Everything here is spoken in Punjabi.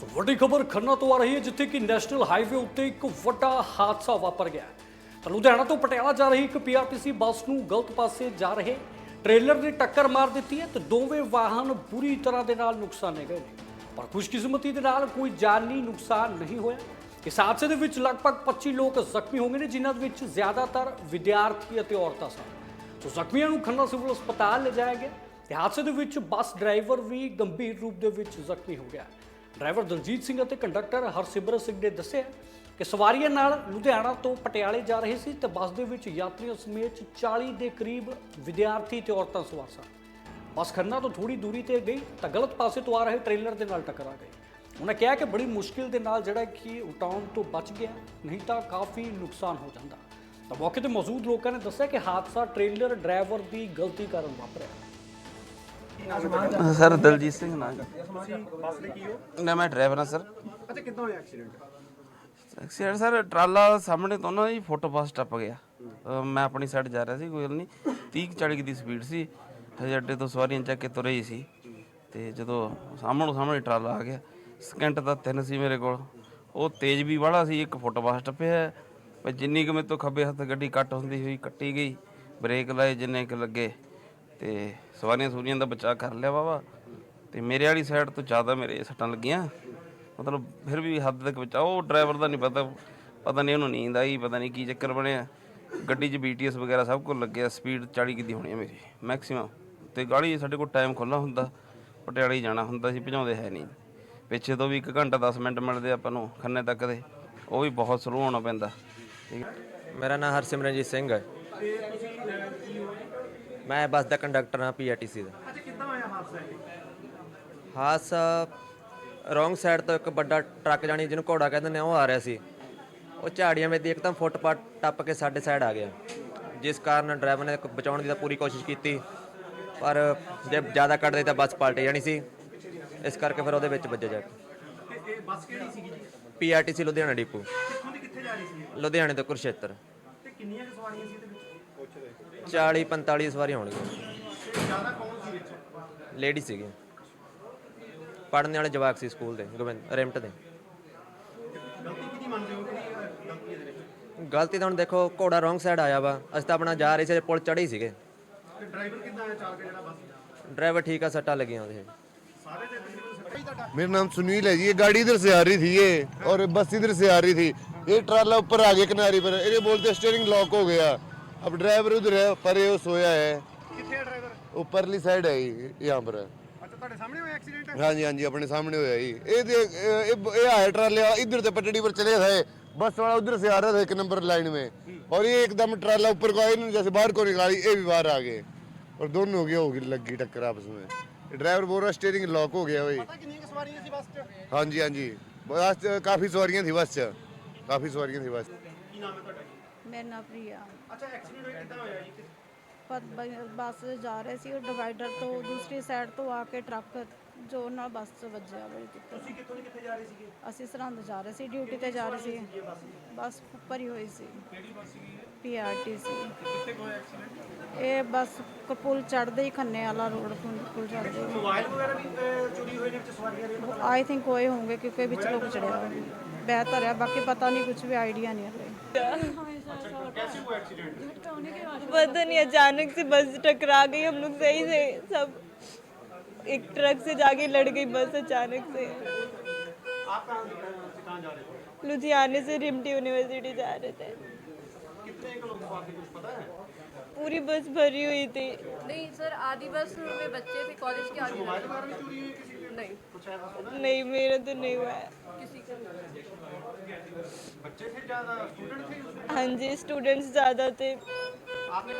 ਸੋ ਵੱਡੀ ਖਬਰ ਖੰਨਾ ਤੋਂ ਆ ਰਹੀ ਹੈ, ਜਿੱਥੇ ਕਿ ਨੈਸ਼ਨਲ ਹਾਈਵੇ ਉੱਤੇ ਇੱਕ ਵੱਡਾ ਹਾਦਸਾ ਵਾਪਰ ਗਿਆ ਹੈ। ਲੁਧਿਆਣਾ ਤੋਂ ਪਟਿਆਲਾ ਜਾ ਰਹੀ ਇੱਕ ਪੀਆਰਟੀਸੀ ਬੱਸ ਨੂੰ ਗਲਤ ਪਾਸੇ ਜਾ ਰਹੇ ਟ੍ਰੇਲਰ ਨੇ ਟੱਕਰ ਮਾਰ ਦਿੱਤੀ ਹੈ ਤੇ ਦੋਵੇਂ ਵਾਹਨ ਬੁਰੀ ਤਰ੍ਹਾਂ ਦੇ ਨਾਲ ਨੁਕਸਾਨੇ ਗਏ ਨੇ। ਪਰ ਖੁਸ਼ਕਿਸਮਤੀ ਦੇ ਨਾਲ ਕੋਈ ਜਾਨੀ ਨੁਕਸਾਨ ਨਹੀਂ ਹੋਇਆ। ਇਸ ਹਾਦਸੇ ਦੇ ਵਿੱਚ ਲਗਭਗ 25 ਲੋਕ ਜ਼ਖਮੀ ਹੋ ਗਏ ਨੇ, ਜਿਨ੍ਹਾਂ ਦੇ ਵਿੱਚ ਜ਼ਿਆਦਾਤਰ ਵਿਦਿਆਰਥੀ ਅਤੇ ਔਰਤਾਂ ਸਨ। ਸੋ ਜ਼ਖਮੀਆਂ ਨੂੰ ਖੰਨਾ ਸਿਵਲ ਹਸਪਤਾਲ ਲਿਜਾਇਆ ਗਿਆ। ਤੇ ਹਾਦਸੇ ਦੇ ਵਿੱਚ ਬੱਸ ਡਰਾਈਵਰ ਵੀ ਗੰਭੀਰ ਰੂਪ ਦੇ ਵਿੱਚ ਜ਼ਖਮੀ ਹੋ ਗਿਆ। ਡਰਾਈਵਰ ਦਲਜੀਤ ਸਿੰਘ ਅਤੇ ਕੰਡਕਟਰ ਹਰਸਿਮਰਤ ਸਿੰਘ ਨੇ ਦੱਸਿਆ ਕਿ ਸਵਾਰੀਆਂ ਨਾਲ ਲੁਧਿਆਣਾ ਤੋਂ ਪਟਿਆਲੇ ਜਾ ਰਹੇ ਸੀ ਤੇ ਬੱਸ ਦੇ ਵਿੱਚ ਯਾਤਰੀਆਂ ਸਮੇਤ 40 ਦੇ ਕਰੀਬ ਵਿਦਿਆਰਥੀ ਤੇ ਔਰਤਾਂ ਸਵਾਰ ਸਨ। ਬੱਸ ਖੰਨਾ ਤੋਂ ਥੋੜੀ ਦੂਰੀ ਤੇ ਗਈ ਤਾਂ ਗਲਤ ਪਾਸੇ ਤੋਂ ਆ ਰਹੇ ਟ੍ਰੇਲਰ ਦੇ ਨਾਲ ਟਕਰਾ ਗਈ ਉਹਨਾਂ ਕਿਹਾ ਕਿ ਬੜੀ ਮੁਸ਼ਕਿਲ ਦੇ ਨਾਲ ਜਿਹੜਾ ਕਿ ਉਟਾਉਣ ਤੋਂ ਬਚ ਗਿਆ, ਨਹੀਂ ਤਾਂ ਕਾਫੀ ਨੁਕਸਾਨ ਹੋ ਜਾਂਦਾ। ਤਾਂ ਮੌਕੇ ਤੇ ਮੌਜੂਦ ਲੋਕਾਂ ਨੇ ਦੱਸਿਆ ਕਿ ਹਾਦਸਾ ਟ੍ਰੇਲਰ ਡਰਾਈਵਰ ਦੀ ਗਲਤੀ ਕਾਰਨ ਵਾਪਰਿਆ। ਸਰ ਦਲਜੀਤ ਸਿੰਘ ਹੋ ਨਾ ਮੈਂ ਡਰਾਈਵਰ ਹਾਂ ਸਰ। ਅੱਛਾ ਕਿੱਦਾਂ ਹੋਇਆ ਐਕਸੀਡੈਂਟ? ਐਕਸੀਡੈਂਟ ਸਰ ਟਰਾਲਾ ਸਾਹਮਣੇ ਤੋਂ ਨਾ ਜੀ ਫੁੱਟਪਾਥ ਟੱਪ ਗਿਆ। ਅਹ ਮੈਂ ਆਪਣੀ ਸਾਈਡ ਜਾ ਰਿਹਾ ਸੀ ਕੋਈ ਗੱਲ ਨਹੀਂ। 30 40 ਦੀ ਸਪੀਡ ਸੀ। ਹਜੇ ਅੱਡੇ ਤੋਂ ਸਵਾਰੀਆਂ ਚੱਕ ਕੇ ਤੁਰੇ ਹੀ ਸੀ। ਤੇ ਜਦੋਂ ਸਾਹਮਣੋਂ ਸਾਹਮਣੇ ਟਰਾਲਾ ਆ ਗਿਆ ਸਕਿੰਟ ਦਾ ਤਿੰਨ ਸੀ ਮੇਰੇ ਕੋਲ। ਉਹ ਤੇਜ਼ ਵੀ ਵਾਲਾ ਸੀ ਇੱਕ ਫੁੱਟਪਾਥ ਟੱਪਿਆ। ਪਰ ਜਿੰਨੀ ਕੁ ਮੇਰੇ ਤੋਂ ਖੱਬੇ ਹੱਥ ਗੱਡੀ ਕੱਟ ਹੁੰਦੀ ਹੋਈ ਕੱਟੀ ਗਈ। ਬ੍ਰੇਕ ਲਾਏ ਜਿੰਨੇ ਕੁ ਲੱਗੇ। ਤੇ ਸਵਾਰੀਆਂ ਸੂਰੀਆਂ ਦਾ ਬਚਾਅ ਕਰ ਲਿਆ ਵਾਵਾ ਤੇ ਮੇਰੇ ਵਾਲੀ ਸਾਈਡ ਤੋਂ ਜ਼ਿਆਦਾ ਮੇਰੇ ਸੱਟਾਂ ਲੱਗੀਆਂ। ਮਤਲਬ ਫਿਰ ਵੀ ਹੱਦ ਤੱਕ ਬਚਾਅ ਉਹ ਡਰਾਈਵਰ ਦਾ ਨਹੀਂ ਪਤਾ ਪਤਾ ਨਹੀਂ ਉਹਨੂੰ ਨੀਂਦ ਆਈ, ਪਤਾ ਨਹੀਂ ਕੀ ਚੱਕਰ ਬਣਿਆ। ਗੱਡੀ 'ਚ ਬੀਟੀਐਸ ਵਗੈਰਾ ਸਭ ਕੁਝ ਲੱਗਿਆ ਸਪੀਡ 40 ਕੀ ਦੀ ਹੋਣੀ ਹੈ ਮੇਰੀ ਮੈਕਸਿਮਮ ਤੇ ਗਾੜੀ ਸਾਡੇ ਕੋਲ ਟਾਈਮ ਖੁੱਲਾ ਹੁੰਦਾ, ਪਟਿਆਲੇ ਜਾਣਾ ਹੁੰਦਾ ਸੀ, ਭਜਾਉਂਦੇ ਹੈ ਨਹੀਂ। ਪਿੱਛੇ ਤੋਂ ਵੀ 1 ਘੰਟਾ 10 ਮਿੰਟ ਮਿਲਦੇ ਆਪਾਂ ਨੂੰ, ਖੰਨੇ ਤੱਕ ਦੇ। ਉਹ ਵੀ ਬਹੁਤ ਸਲੋ ਹੋਣਾ ਪੈਂਦਾ। ਮੇਰਾ ਨਾਮ ਹਰਸਿਮਰਨਜੀਤ ਸਿੰਘ ਹੈ। ਮੈਂ ਬੱਸ ਦਾ ਕੰਡਕਟਰ ਹਾਂ ਪੀਆਰਟੀਸੀ ਦਾ। ਅੱਛਾ ਕਿੱਦਾਂ ਹੋਇਆ ਹਾਦਸਾ ਇਹ? ਹਾਦਸਾ ਰੋਂਗ ਸਾਈਡ ਤੋਂ ਇੱਕ ਵੱਡਾ ਟਰੱਕ ਜਾਣੀ ਜਿਹਨੂੰ ਘੋੜਾ ਕਹਿੰਦੇ ਨੇ ਉਹ ਆ ਰਿਹਾ ਸੀ। ਉਹ ਝਾੜੀਆਂ ਵਿੱਚ ਇੱਕਦਮ ਫੁੱਟਪਾਥ ਟੱਪ ਕੇ ਸਾਡੇ ਸਾਈਡ ਆ ਗਿਆ। ਜਿਸ ਕਾਰਨ ਡਰਾਈਵਰ ਨੇ ਬਚਾਉਣ ਦੀ ਤਾਂ ਪੂਰੀ ਕੋਸ਼ਿਸ਼ ਕੀਤੀ ਪਰ ਜੇ ਜ਼ਿਆਦਾ ਕੱਢਦੇ ਤਾਂ ਬੱਸ ਪਲਟ ਜਾਣੀ ਸੀ। ਇਸ ਕਰਕੇ ਫਿਰ ਉਹਦੇ ਵਿੱਚ ਵੱਜਿਆ ਜਾ ਕੇ। ਇਹ ਬੱਸ ਕਿਹੜੀ ਸੀਗੀ ਜੀ? PRTC Ludhiana depot. ਕਿੱਥੋਂ ਦੀ ਕਿੱਥੇ ਜਾ ਰਹੀ ਸੀ ਲੁਧਿਆਣੇ ਤੋਂ ਕੁਰਸ਼ੇਤਰ ਤੇ ਕਿੰਨੀਆਂ ਸਵਾਰੀਆਂ ਸੀ ਇਹਦੇ ਵਿੱਚ? 40 45 ਸਵਾਰੀਆਂ ਹੋਣਗੀਆਂ ਤੇ ਜ਼ਿਆਦਾ ਕੌਣ ਸੀ ਵਿੱਚ ਲੇਡੀ ਸੀਗੀ ਪੜ੍ਹਨ ਵਾਲੇ ਜਵਾਕ ਸੀ ਸਕੂਲ ਦੇ ਗੋਬਿੰਦ ਰਿਮਟ ਦੇ ਗਲਤੀ ਕਿਹਦੀ ਮੰਨਦੇ ਹੋ ਕਿਹਦੀ ਅਹ, ਗਲਤੀ ਇਹਦੇ ਵਿੱਚ ਗਲਤੀ ਤਾਂ ਹੁਣ ਦੇਖੋ ਘੋੜਾ ਰੋਂਗ ਸਾਈਡ ਆਇਆ ਵਾ ਅਸੀਂ ਤਾਂ ਆਪਣਾ ਜਾ ਰਹੇ ਸੀ ਪੁਲ ਚੜ੍ਹੇ ਹੀ ਸੀਗੇ ਤੇ ਡਰਾਈਵਰ ਕਿੱਦਾਂ ਆਇਆ ਚਾਲਕ ਜਿਹੜਾ ਬੱਸ ਦਾ ਡਰਾਈਵਰ ਠੀਕ ਆ ਸੱਟਾਂ ਲੱਗੀਆਂ ਉਹਦੇ ਸਾਰੇ ਦੇ ਤਕਰੀਬਨ ਸੱਟਾ ਹੀ ਤੁਹਾਡਾ मेरा नाम सुनील है जी ये गाड़ी इधर से आ रही थी ये और बस इधर से आ रही थी ये ट्राला ऊपर आ गया किनारे पर ये बोलते स्टीयरिंग लॉक हो गया अब ड्राइवर उधर है पर ये वो सोया है ਕਿੱਥੇ ਹੈ ਡਰਾਈਵਰ ऊपरली साइड है ये यहाँ पर ਅੱਛਾ ਤੁਹਾਡੇ ਸਾਹਮਣੇ ਹੋਇਆ ਐਕਸੀਡੈਂਟ हाँ जी हाँ जी अपने सामने होया ही ये देख ये ये आया ट्राले इधर से पटड़ी पर चले थे बस वाला उधर से आ रहा था एक नंबर लाइन में और ये एकदम ट्राला ऊपर को आया इन्होंने जैसे बाहर को निकाली ये भी बाहर आ गए और दोनों हो गया होगी लग गई टक्कर आपस में ड्राइवर बोल रहा स्टीयरिंग लॉक हो गया भाई ਪਤਾ ਕਿੰਨੀਆਂ ਕੁ ਸਵਾਰੀਆਂ ਸੀ ਬੱਸ 'ਚ हाँ जी हाँ जी बस च- काफी सवारियां थी बस च काफी सवारियां थी बस ਕੀ ਨਾਮ ਹੈ ਤੁਹਾਡਾ ਜੀ ਮੇਰਾ ਨਾਮ ਪ੍ਰਿਆ। ਅੱਛਾ ਐਕਸੀਡੈਂਟ ਹੋਇਆ ਕਿੱਦਾਂ ਹੋਇਆ ਜੀ? ਪਰ ਬ- ਬੱਸ ਜਾ ਰਹੇ ਸੀ ਉਹ ਡਿਵਾਈਡਰ ਤੋਂ ਦੂਸਰੀ ਸਾਈਡ ਤੋਂ ਆ ਕੇ ਟਰੱਕ ਜੋ ਨਾਲ ਬੱਸ 'ਚ ਵੱਜਿਆ ਬੜੀ ਦਿੱਕਤ ਤੁਸੀਂ ਕਿੱਥੋਂ ਦੀ ਕਿੱਥੇ ਜਾ ਰਹੇ ਸੀਗੇ? ਅਸੀਂ ਸਰਹੰਦ ਜਾ ਰਹੇ ਸੀ ਡਿਊਟੀ ਤੇ ਜਾ ਰਹੇ ਸੀ। ਬੱਸ ਭਰੀ ਹੋਈ ਸੀ। ਕਿਹੜੀ ਬੱਸ ਪੀਆਰਟੀਸੀ ਕਿੱਥੇ ਹੋਇਆ ਐਕਸੀਡੈਂਟ ਇਹ ਬੱਸ ਕਪੂਲ ਚੜਦੇ ਹੀ ਖੰਨੇ ਵਾਲਾ ਰੋਡ ਪੁਲ ਚੜਦੇ ਮੋਬਾਈਲ ਵਗੈਰਾ ਵੀ ਅਹ, ਚੋਰੀ ਹੋਏ ਨੇ ਵਿੱਚ ਸਵਾਰੀਆਂ ਦੇ ਪਤਾ ਆਈ ਥਿੰਕ ਹੋਏ ਹੋਣਗੇ ਕਿਉਂਕਿ ਵਿੱਚ ਲੋਕ ਚੜਿਆ ਬਿਹਤਰ ਹੈ ਬਾਕੀ ਪਤਾ ਨਹੀਂ ਕੁਝ ਵੀ ਆਈਡੀਆ ਨਹੀਂ ਹਲੇ। कैसे हुआ एक्सीडेंट पता नहीं अचानक से बस टकरा गई हम लोग सही से सब एक ट्रक से जाके लड़ गई बस अचानक से। आप कहाँ से कहाँ जा रहे थे? लुधियाने से रिमटी यूनिवर्सिटी जा रहे थे। कितने एक लोग सवार थे कुछ पता है? पूरी बस भरी हुई थी। नहीं सर आधी बस में बच्चे थे कॉलेज के आधी मोबाइल वगैरह भी चोरी हुई किसी के नहीं कुछ ऐसा सुना नहीं मेरा तो नहीं हुआ है किसी का बच्चे थे ज्यादा स्टूडेंट थे उसमें हाँ जी स्टूडेंट्स ज़्यादा थे आपने